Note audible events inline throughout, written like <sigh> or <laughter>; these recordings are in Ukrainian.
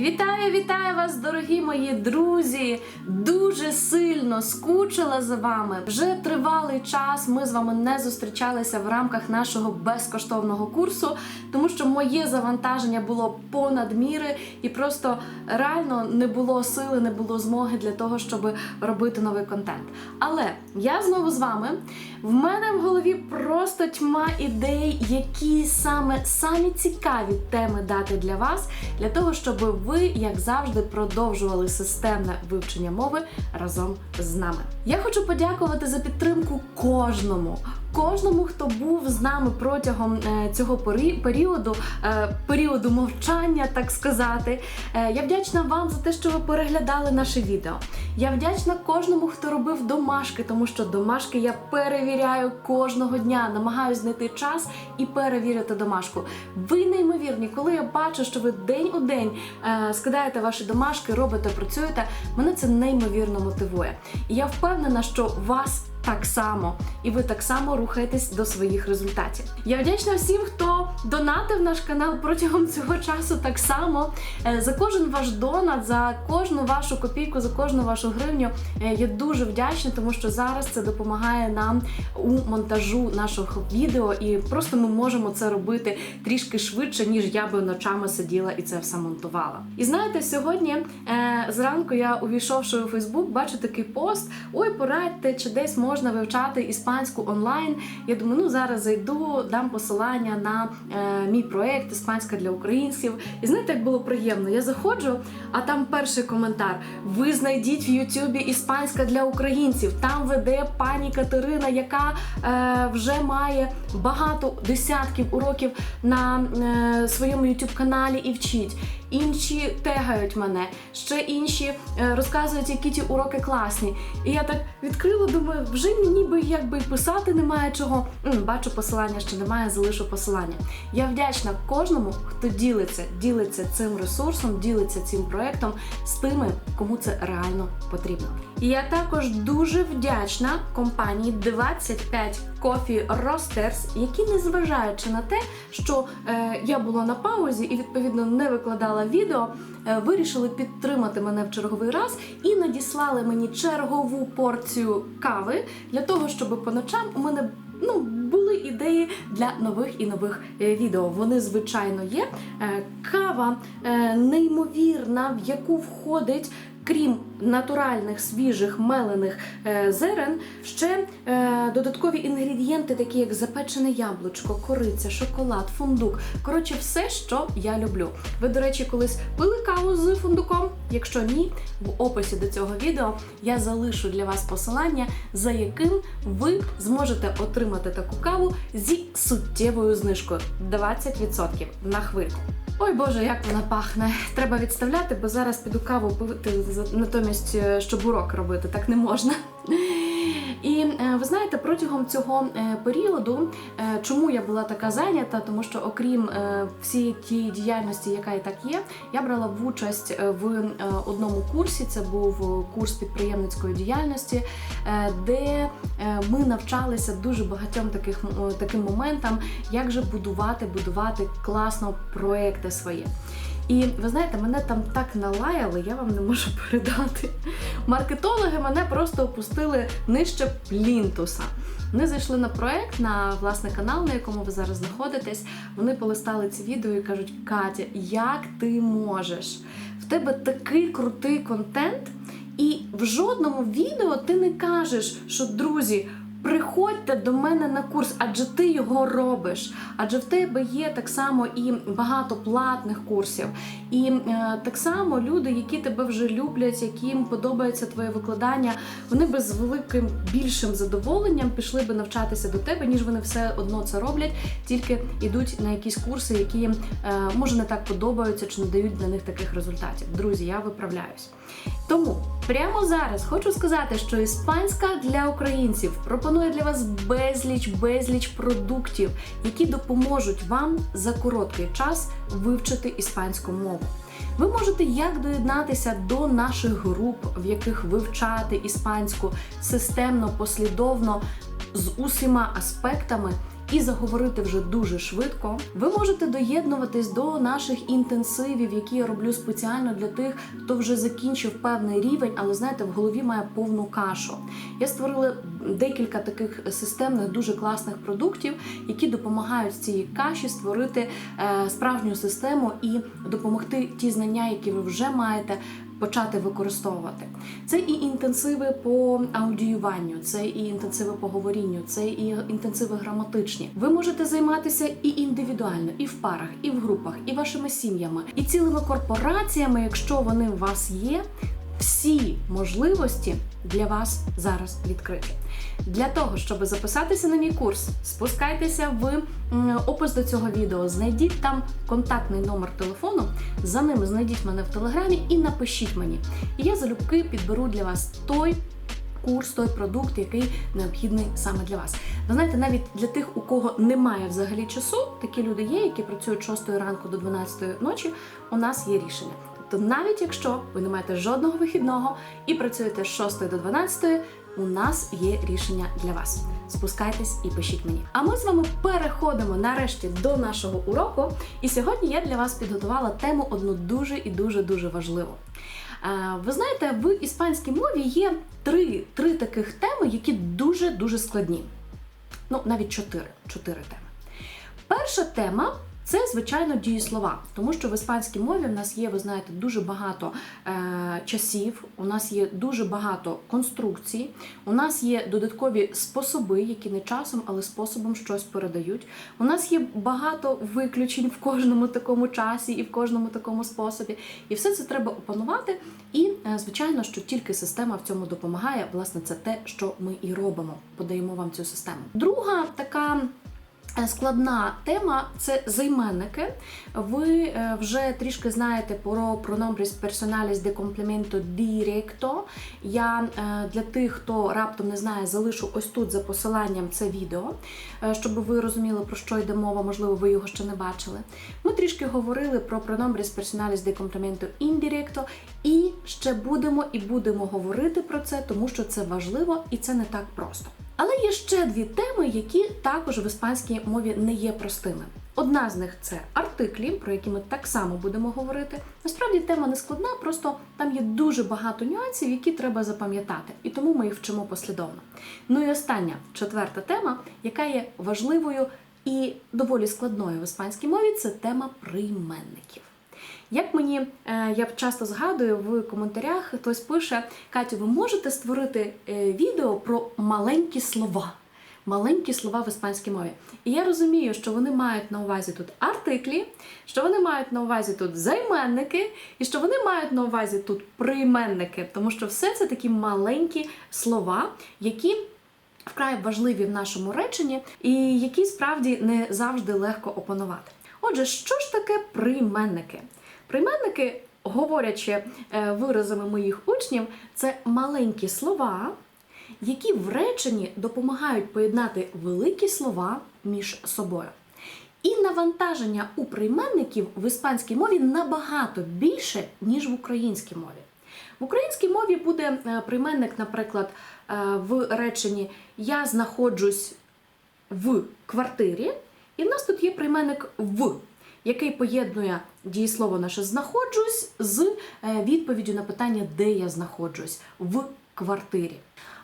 Вітаю, вітаю вас, дорогі мої друзі! Дуже сильно скучила за вами. Вже тривалий час. Ми з вами не зустрічалися в рамках нашого безкоштовного курсу, тому що моє завантаження було понад міри, і просто реально не було сили, не було змоги для того, щоб робити новий контент. Але я знову з вами. В мене в голові просто тьма ідей, які саме самі цікаві теми дати для вас, для того, щоб ви, як завжди, продовжували системне вивчення мови разом з нами. Я хочу подякувати за підтримку кожному. Кожному, хто був з нами протягом е, цього періоду, е, періоду мовчання, так сказати. Е, я вдячна вам за те, що ви переглядали наше відео. Я вдячна кожному, хто робив домашки, тому що домашки я перевіряю кожного дня, намагаюся знайти час і перевірити домашку. Ви неймовірні, коли я бачу, що ви день у день скидаєте ваші домашки, робите, працюєте, мене це неймовірно мотивує. І я впевнена, що вас так само, і ви так само рухаєтесь до своїх результатів. Я вдячна всім, хто донатив наш канал протягом цього часу так само. Е, За кожен ваш донат, за кожну вашу копійку, за кожну вашу гривню. е, Я дуже вдячна, тому що зараз це допомагає нам у монтажу нашого відео, і просто ми можемо це робити трішки швидше, ніж я би ночами сиділа і це все монтувала. І знаєте, сьогодні е, зранку я увійшовши у Фейсбук, бачу такий пост: ой, порадьте, чи десь можна вивчати іспанську онлайн. Я думаю, ну зараз зайду, дам посилання на е, мій проект Іспанська для українців. І знаєте, як було приємно? Я заходжу, а там перший коментар: ви знайдіть в Ютубі Іспанська для українців. Там веде пані Катерина, яка е, вже має багато десятків уроків на е, своєму Ютуб каналі і вчить. Інші тегають мене, ще інші е, розказують, які ті уроки класні. І я так відкрила, думаю, вже мені би якби писати немає чого. М, бачу, посилання ще немає, залишу посилання. Я вдячна кожному, хто ділиться, ділиться цим ресурсом, ділиться цим проектом з тими, кому це реально потрібно. І я також дуже вдячна компанії 25 Coffee Roasters, які, незважаючи на те, що е, я була на паузі і відповідно не викладала відео, е, вирішили підтримати мене в черговий раз і надіслали мені чергову порцію кави для того, щоб по ночам у мене ну, були ідеї для нових і нових е, відео. Вони, звичайно, є. Е, Кава е, неймовірна, в яку входить. Крім натуральних свіжих мелених е, зерен, ще е, додаткові інгредієнти, такі як запечене яблучко, кориця, шоколад, фундук. Коротше, все, що я люблю. Ви, до речі, колись пили каву з фундуком? Якщо ні, в описі до цього відео я залишу для вас посилання, за яким ви зможете отримати таку каву зі суттєвою знижкою 20% на хвильку. Ой Боже, як вона пахне. Треба відставляти, бо зараз піду каву пити натомість, е, щоб урок робити. Так не можна. І е, ви знаєте, протягом цього е, періоду, е, чому я була така зайнята, тому що окрім всієї тієї діяльності, яка і так є, я брала в участь в одному курсі. Це був курс підприємницької діяльності, де ми навчалися дуже багатьом таких таким моментам, як же будувати, будувати класно проекти свої. І ви знаєте, мене там так налаяли, я вам не можу <laughs> передати. Маркетологи мене просто опустили нижче плінтуса. Вони зайшли на проект, на власне канал, на якому ви зараз знаходитесь. Вони полистали ці відео і кажуть: Катя, як ти можеш? В тебе такий крутий контент, і в жодному відео ти не кажеш, що друзі. Приходьте до мене на курс, адже ти його робиш. Адже в тебе є так само і багато платних курсів, і е, так само люди, які тебе вже люблять, яким подобається твоє викладання, вони би з великим більшим задоволенням пішли би навчатися до тебе, ніж вони все одно це роблять, тільки йдуть на якісь курси, які е, може не так подобаються чи не дають для них таких результатів. Друзі, я виправляюсь. Тому прямо зараз хочу сказати, що іспанська для українців пропонує для вас безліч безліч продуктів, які допоможуть вам за короткий час вивчити іспанську мову. Ви можете як доєднатися до наших груп, в яких вивчати іспанську системно, послідовно з усіма аспектами і заговорити вже дуже швидко. Ви можете доєднуватись до наших інтенсивів, які я роблю спеціально для тих, хто вже закінчив певний рівень, але знаєте, в голові має повну кашу. Я створила декілька таких системних, дуже класних продуктів, які допомагають з цієї каші створити е, справжню систему і допомогти ті знання, які ви вже маєте. Почати використовувати це і інтенсиви по аудіюванню, це і інтенсиви по говорінню, це і інтенсиви граматичні. Ви можете займатися і індивідуально, і в парах, і в групах, і вашими сім'ями, і цілими корпораціями, якщо вони у вас є. Всі можливості для вас зараз відкриті. Для того, щоб записатися на мій курс, спускайтеся в опис до цього відео, знайдіть там контактний номер телефону, за ним знайдіть мене в телеграмі і напишіть мені. І я залюбки підберу для вас той курс, той продукт, який необхідний саме для вас. Ви знаєте, навіть для тих, у кого немає взагалі часу, такі люди є, які працюють з 6 ранку до 12 ночі, у нас є рішення. Тобто, навіть якщо ви не маєте жодного вихідного і працюєте з 6 до 12, у нас є рішення для вас. Спускайтесь і пишіть мені. А ми з вами переходимо нарешті до нашого уроку. І сьогодні я для вас підготувала тему одну дуже і дуже дуже важливу. Е, Ви знаєте, в іспанській мові є три, три таких теми, які дуже дуже складні. Ну, навіть чотири, чотири теми. Перша тема це, звичайно, дієслова, тому що в іспанській мові в нас є, ви знаєте, дуже багато е, часів, у нас є дуже багато конструкцій, у нас є додаткові способи, які не часом, але способом щось передають. У нас є багато виключень в кожному такому часі і в кожному такому способі. І все це треба опанувати. І, е, звичайно, що тільки система в цьому допомагає. Власне, це те, що ми і робимо. Подаємо вам цю систему. Друга така. Е, Складна тема це займенники. Ви е, вже трішки знаєте про pronombres personales de complemento directo. Я е, для тих, хто раптом не знає, залишу ось тут за посиланням це відео, щоб ви розуміли, про що йде мова, можливо, ви його ще не бачили. Ми трішки говорили про pronombres personales de complemento indirecto і ще будемо і будемо говорити про це, тому що це важливо і це не так просто. Але є ще дві теми, які також в іспанській мові не є простими. Одна з них це артиклі, про які ми так само будемо говорити. Насправді тема не складна, просто там є дуже багато нюансів, які треба запам'ятати, і тому ми їх вчимо послідовно. Ну і остання четверта тема, яка є важливою і доволі складною в іспанській мові, це тема прийменників. Як мені е, я часто згадую в коментарях, хтось пише: Катю, ви можете створити е, відео про маленькі слова? Маленькі слова в іспанській мові. І я розумію, що вони мають на увазі тут артиклі, що вони мають на увазі тут займенники, і що вони мають на увазі тут прийменники, тому що все це такі маленькі слова, які вкрай важливі в нашому реченні, і які справді не завжди легко опанувати. Отже, що ж таке прийменники? Прийменники, говорячи е, виразами моїх учнів, це маленькі слова, які в реченні допомагають поєднати великі слова між собою. І навантаження у прийменників в іспанській мові набагато більше, ніж в українській мові. В українській мові буде е, прийменник, наприклад, е, в реченні Я знаходжусь в квартирі, і в нас тут є прийменник в, який поєднує дієслово наше знаходжусь з е, відповіддю на питання, де я знаходжусь в квартирі.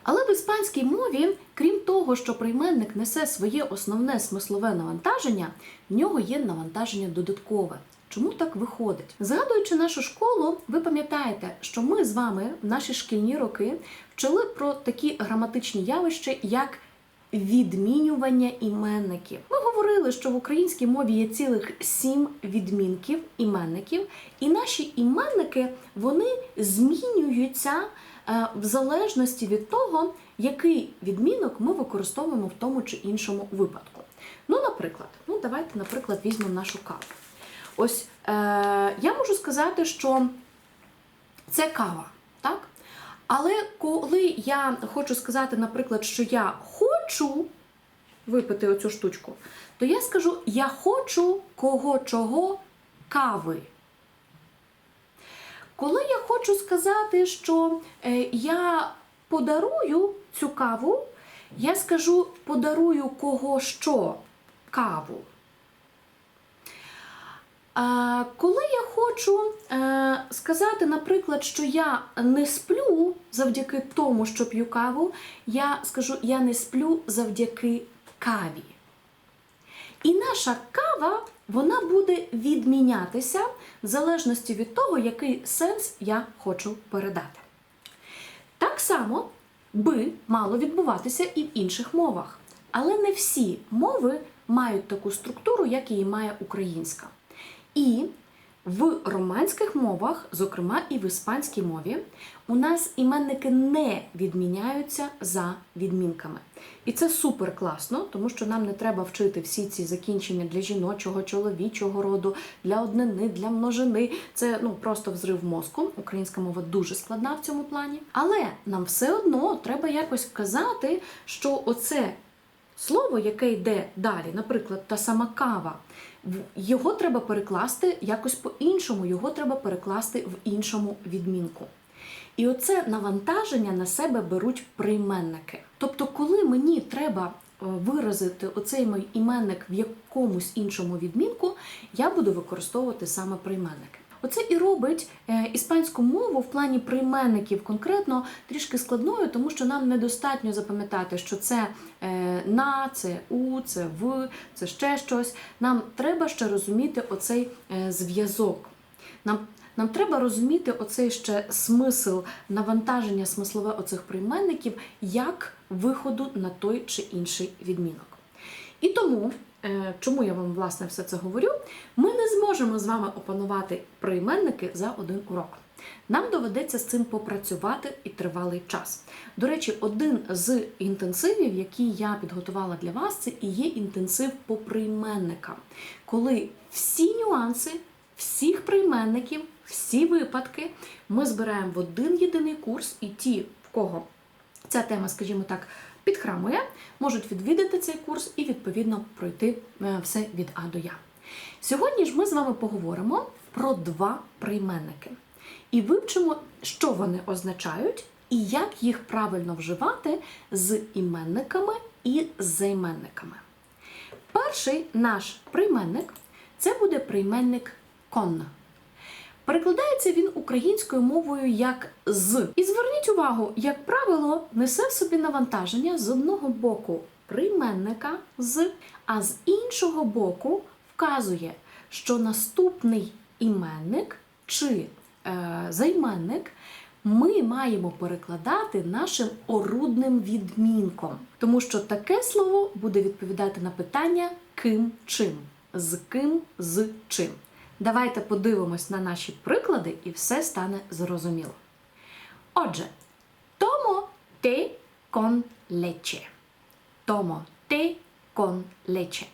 Але в іспанській мові, крім того, що прийменник несе своє основне смислове навантаження, в нього є навантаження додаткове. Чому так виходить? Згадуючи нашу школу, ви пам'ятаєте, що ми з вами в наші шкільні роки вчили про такі граматичні явища, як відмінювання іменників. Ми говорили, що в українській мові є цілих сім відмінків іменників, і наші іменники вони змінюються е, в залежності від того, який відмінок ми використовуємо в тому чи іншому випадку. Ну, наприклад, ну давайте, наприклад, візьмемо нашу каву. Ось е, я можу сказати, що це кава, так? Але коли я хочу сказати, наприклад, що я хочу випити оцю штучку, то я скажу: я хочу кого чого кави. Коли я хочу сказати, що е, я подарую цю каву, я скажу подарую кого що каву. Коли я хочу е, сказати, наприклад, що я не сплю завдяки тому, що п'ю каву, я скажу, я не сплю завдяки каві. І наша кава вона буде відмінятися в залежності від того, який сенс я хочу передати. Так само би мало відбуватися і в інших мовах. Але не всі мови мають таку структуру, як її має українська. І в романських мовах, зокрема і в іспанській мові, у нас іменники не відміняються за відмінками. І це супер класно, тому що нам не треба вчити всі ці закінчення для жіночого, чоловічого роду, для однини, для множини. Це ну просто взрив мозку. Українська мова дуже складна в цьому плані. Але нам все одно треба якось вказати, що оце слово, яке йде далі, наприклад, та сама кава, його треба перекласти якось по-іншому, його треба перекласти в іншому відмінку. І оце навантаження на себе беруть прийменники. Тобто, коли мені треба е, виразити оцей мій іменник в якомусь іншому відмінку, я буду використовувати саме прийменники. Оце і робить е, іспанську мову в плані прийменників конкретно трішки складною, тому що нам недостатньо запам'ятати, що це е, на, це у, це в, це ще щось. Нам треба ще розуміти оцей е, зв'язок. Нам, нам треба розуміти оцей ще смисл навантаження смислове оцих прийменників як виходу на той чи інший відмінок. І тому, чому я вам власне все це говорю, ми не зможемо з вами опанувати прийменники за один урок. Нам доведеться з цим попрацювати і тривалий час. До речі, один з інтенсивів, який я підготувала для вас, це і є інтенсив по прийменникам, коли всі нюанси всіх прийменників, всі випадки ми збираємо в один єдиний курс, і ті, в кого ця тема, скажімо так, підхрамує, можуть відвідати цей курс і відповідно пройти е, все від А до Я. Сьогодні ж ми з вами поговоримо про два прийменники і вивчимо, що вони означають і як їх правильно вживати з іменниками і займенниками. Перший наш прийменник це буде прийменник кон. Перекладається він українською мовою як з. І зверніть увагу, як правило, несе в собі навантаження з одного боку прийменника з, а з іншого боку вказує, що наступний іменник чи е, займенник ми маємо перекладати нашим орудним відмінком, тому що таке слово буде відповідати на питання ким чим, з ким з чим. Давайте подивимось на наші приклади, і все стане зрозуміло. Отже, томо те con leche. Томо те con leche.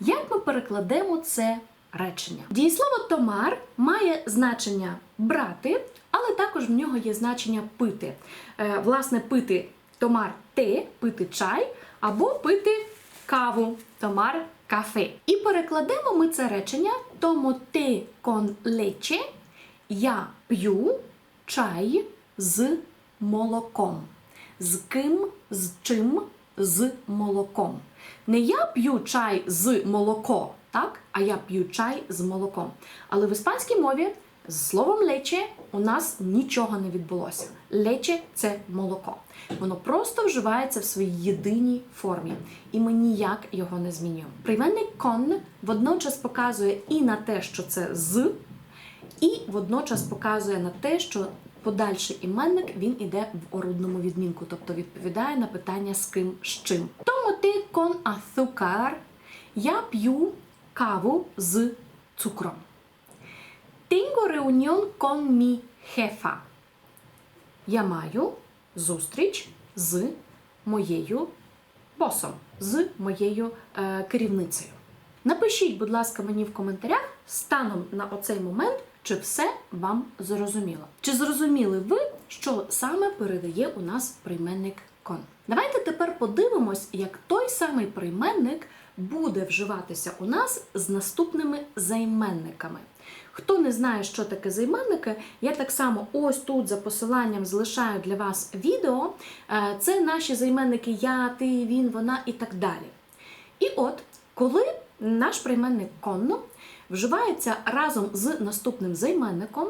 Як ми перекладемо це речення? Дієслово томар має значення брати, але також в нього є значення пити. Е, власне, пити томар те, пити чай, або пити каву, томар кафе. І перекладемо ми це речення тому те кон лече Я п'ю чай з молоком. З ким, з чим, з молоком. Не я п'ю чай з молоко, так? а я п'ю чай з молоком. Але в іспанській мові з словом лече у нас нічого не відбулося. Лече це молоко. Воно просто вживається в своїй єдиній формі, і ми ніяк його не змінюємо. Прийменник кон водночас показує і на те, що це з, і водночас показує на те, що подальший іменник він іде в орудному відмінку, тобто відповідає на питання з ким з чим. Тому ти кон azúcar я п'ю каву з цукром. Tengo reunión con mi jefa. Я маю зустріч з моєю босом, з моєю е, керівницею. Напишіть, будь ласка, мені в коментарях станом на оцей момент, чи все вам зрозуміло. Чи зрозуміли ви, що саме передає у нас прийменник кон? Давайте тепер подивимось, як той самий прийменник буде вживатися у нас з наступними займенниками. Хто не знає, що таке займенники, я так само ось тут за посиланням залишаю для вас відео. Е, Це наші займенники я, ти, він, вона і так далі. І от, Коли наш прийменник конно вживається разом з наступним займенником,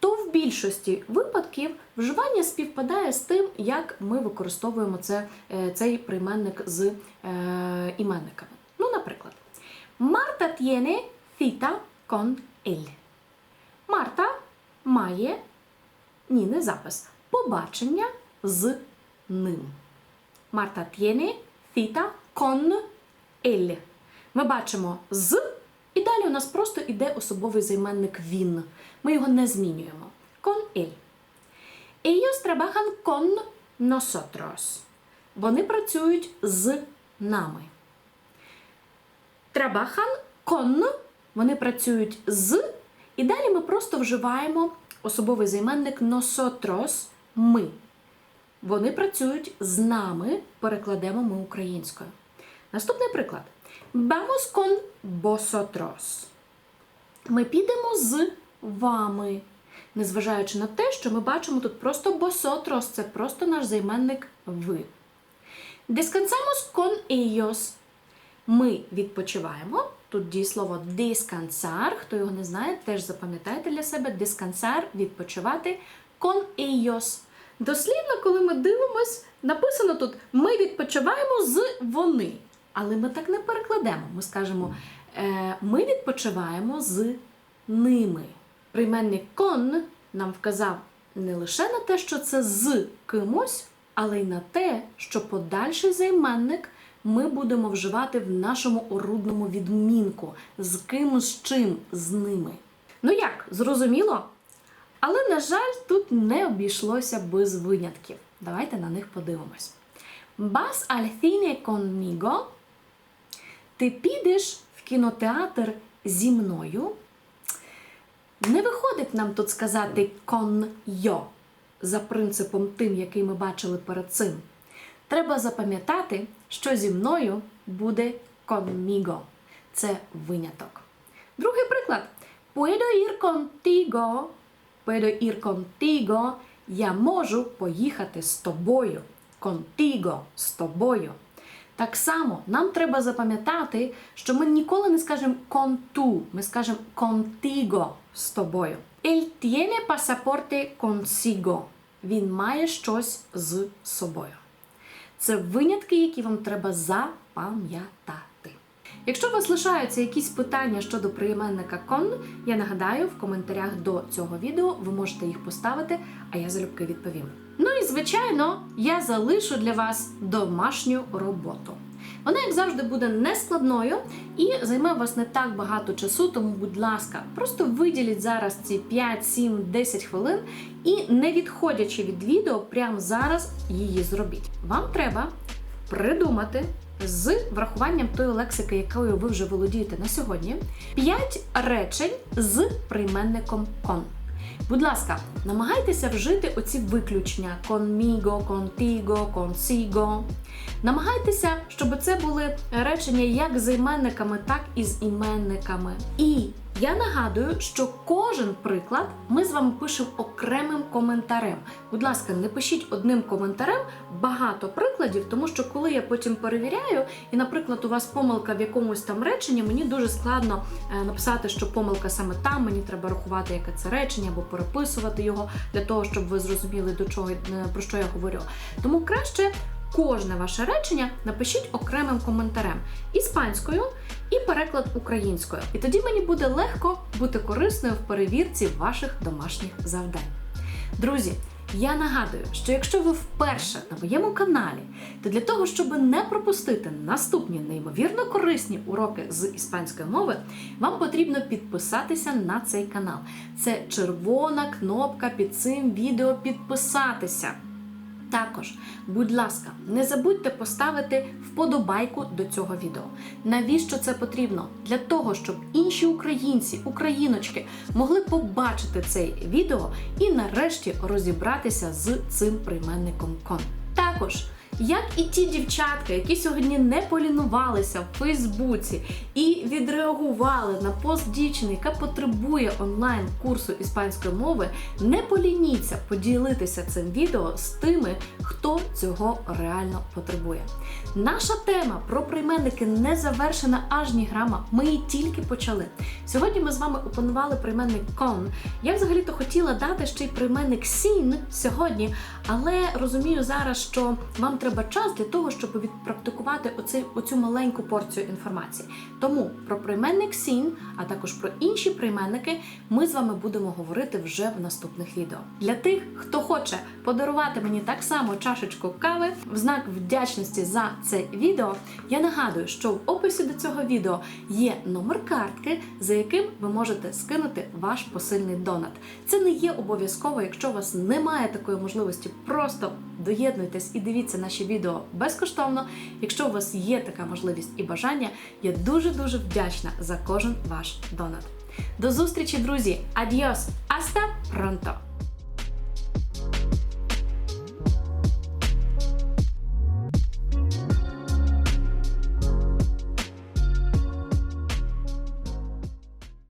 то в більшості випадків вживання співпадає з тим, як ми використовуємо це, е, цей прийменник з е, іменниками. Ну, наприклад, Марта tiene cita con Марта має ні, не запис. Побачення з ним. Марта tiene cita con él. Ми бачимо з, і далі у нас просто йде особовий займенник він. Ми його не змінюємо. Con él. Ellos trabajan con nosotros. Вони працюють з нами. Trabajan con, вони працюють з, і далі ми просто вживаємо особовий займенник nosotros – ми. Вони працюють з нами, перекладемо ми українською. Наступний приклад. Vamos con vosotros. Ми підемо з вами. Незважаючи на те, що ми бачимо тут просто vosotros, це просто наш займенник ви. Descansamos con ellos. Ми відпочиваємо. Тут дієслово descansar. Хто його не знає, теж запам'ятайте для себе descansar – відпочивати con ellos. Дослівно, коли ми дивимось, написано тут ми відпочиваємо з вони. Але ми так не перекладемо. Ми скажемо е, ми відпочиваємо з ними. Прийменник con нам вказав не лише на те, що це з кимось, але й на те, що подальший займенник ми будемо вживати в нашому орудному відмінку з ким, з чим, з ними. Ну як, зрозуміло? Але, на жаль, тут не обійшлося без винятків. Давайте на них подивимось. Al cine conmigo? Ти підеш в кінотеатр зі мною? Не виходить нам тут сказати con yo за принципом тим, який ми бачили перед цим. Треба запам'ятати, що зі мною буде conmigo. Це виняток. Другий приклад. Puedo ir contigo. Puedo ir contigo. Я можу поїхати з тобою. Contigo – з тобою. Так само нам треба запам'ятати, що ми ніколи не скажемо con tu, ми скажемо contigo з тобою. Él tiene pasaporte consigo. Він має щось з собою. Це винятки, які вам треба запам'ятати. Якщо у вас лишаються якісь питання щодо прийменника кон, я нагадаю, в коментарях до цього відео ви можете їх поставити, а я залюбки відповім. Ну і звичайно, я залишу для вас домашню роботу. Вона, як завжди, буде нескладною і займе вас не так багато часу, тому, будь ласка, просто виділіть зараз ці 5, 7, 10 хвилин і, не відходячи від відео, прямо зараз її зробіть. Вам треба придумати з врахуванням тої лексики, якою ви вже володієте на сьогодні, 5 речень з прийменником кон. Будь ласка, намагайтеся вжити оці виключення conmigo, contigo, consigo. Намагайтеся, щоб це були речення як з іменниками, так і з іменниками. І я нагадую, що кожен приклад ми з вами пишемо окремим коментарем. Будь ласка, не пишіть одним коментарем багато прикладів, тому що коли я потім перевіряю, і, наприклад, у вас помилка в якомусь там реченні, мені дуже складно е, написати, що помилка саме там, мені треба рахувати, яке це речення, або переписувати його для того, щоб ви зрозуміли, до чого е, про що я говорю. Тому краще. Кожне ваше речення напишіть окремим коментарем іспанською і переклад українською. І тоді мені буде легко бути корисною в перевірці ваших домашніх завдань. Друзі, я нагадую, що якщо ви вперше на моєму каналі, то для того, щоб не пропустити наступні неймовірно корисні уроки з іспанської мови, вам потрібно підписатися на цей канал. Це червона кнопка під цим відео підписатися. Також, будь ласка, не забудьте поставити вподобайку до цього відео. Навіщо це потрібно? Для того, щоб інші українці, україночки могли побачити це відео і нарешті розібратися з цим прийменником кон. Також Як і ті дівчатка, які сьогодні не полінувалися в Фейсбуці і відреагували на пост дівчини, яка потребує онлайн курсу іспанської мови, не полініться поділитися цим відео з тими, хто цього реально потребує. Наша тема про прийменники не завершена аж ні грама. Ми її тільки почали. Сьогодні ми з вами опанували прийменник con. Я взагалі-то хотіла дати ще й прийменник sin сьогодні, але розумію зараз, що вам треба час для того, щоб відпрактикувати оцей, оцю маленьку порцію інформації. Тому про прийменник sin, а також про інші прийменники, ми з вами будемо говорити вже в наступних відео. Для тих, хто хоче подарувати мені так само чашечку кави в знак вдячності за це відео, я нагадую, що в описі до цього відео є номер картки, за яким ви можете скинути ваш посильний донат. Це не є обов'язково, якщо у вас немає такої можливості, просто доєднуйтесь і дивіться наші відео безкоштовно. Якщо у вас є така можливість і бажання, я дуже дуже вдячна за кожен ваш донат. До зустрічі, друзі! Адіос! Аста пронто!